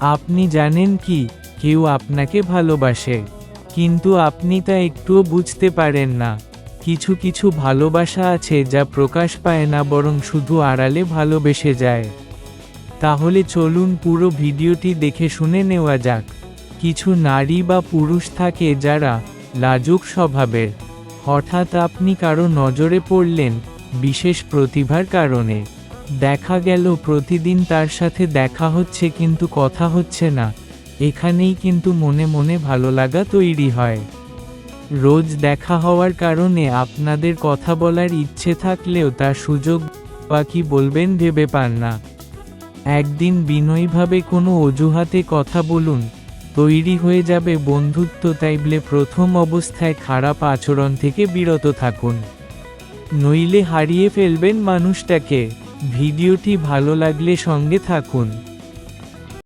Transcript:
আপনি জানেন কি, কেউ আপনাকে ভালোবাসে। কিন্তু আপনি তা একটুও বুঝতে পারেন না। কিছু কিছু ভালোবাসা আছে যা প্রকাশ পায় না, বরং শুধু আড়ালে ভালোবেসে যায়। তাহলে চলুন পুরো ভিডিওটি দেখে শুনে নেওয়া যাক। কিছু নারী বা পুরুষ থাকে যারা লাজুক স্বভাবের। হঠাৎ আপনি কারও নজরে পড়লেন, বিশেষ প্রতিভার কারণে। দেখা গেল, প্রতিদিন তার সাথে দেখা হচ্ছে কিন্তু কথা হচ্ছে না। এখানেই কিন্তু মনে মনে ভালো লাগা তৈরি হয়। রোজ দেখা হওয়ার কারণে আপনাদের কথা বলার ইচ্ছে থাকলেও তার সুযোগ বা কি বলবেন ভেবে পান না। একদিন বিনয়ীভাবে কোনো অজুহাতে কথা বলুন, তৈরি হয়ে যাবে বন্ধুত্ব তাইবলে প্রথম অবস্থায় খারাপ আচরণ থেকে বিরত থাকুন। নইলে হারিয়ে ফেলবেন মানুষটাকে। ভিডিওটি ভালো লাগলে সঙ্গে থাকুন।